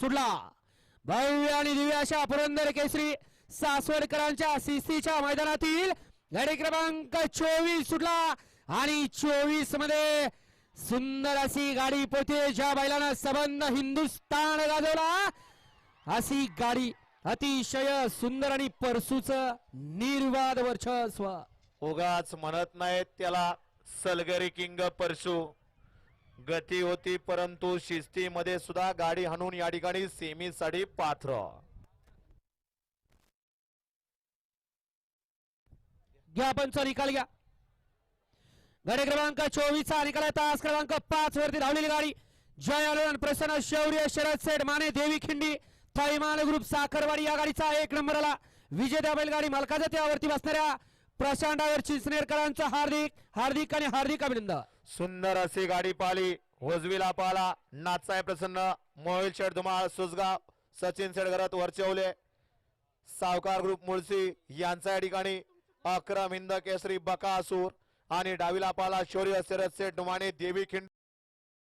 सुटला भव्य आणि दिव्य अशा पुरंदर केसरी सासवडकरांच्या सीसीच्या मैदानातील गाडी क्रमांक चोवीस सुटला. आणि चोवीसमध्ये सुंदर अशी गाडी पोते ज्या बैलानं सबंध हिंदुस्तान गाजवला. अशी गाडी अतिशय सुंदर आणि परसूच निर्वाद वर्चस्व. उगाच म्हणत नाहीत त्याला सलगरी किंग परशु गती होती परंतु शिस्तीमध्ये सुद्धा गाडी हाणून या ठिकाणी सेमीसाठी पात्र. घ्या पंच निकाल घ्या. गाडी क्रमांक चोवीस चा निकाल तास क्रमांक पाच वरती धावलेली गाडी. जय आलोन प्रसन्न शौर्य शरद सेठ माने देवी खिंडी थैमान ग्रुप साखरवाडी या गाडीचा एक नंबर आला. विजेत्या बैलगाडी मालकाच्या त्यावरती बसणाऱ्या प्रशांत चिंचनेरकरांचं हार्दिक हार्दिक आणि हार्दिक अभिनंदन. सुंदर अशी गाडी पाली होजवीला पाला नाचाय प्रसन्न. मोहिल शेठ धुमाळ सुसगाव सचिन शेठ वरचेवले. वरचवले सावकार ग्रुप मुळशी यांचा या ठिकाणी अक्रम हिंद केसरी बकासूर आणि डावीला पाला शौर्य शरद सेठ डुमाणे देवी खिंड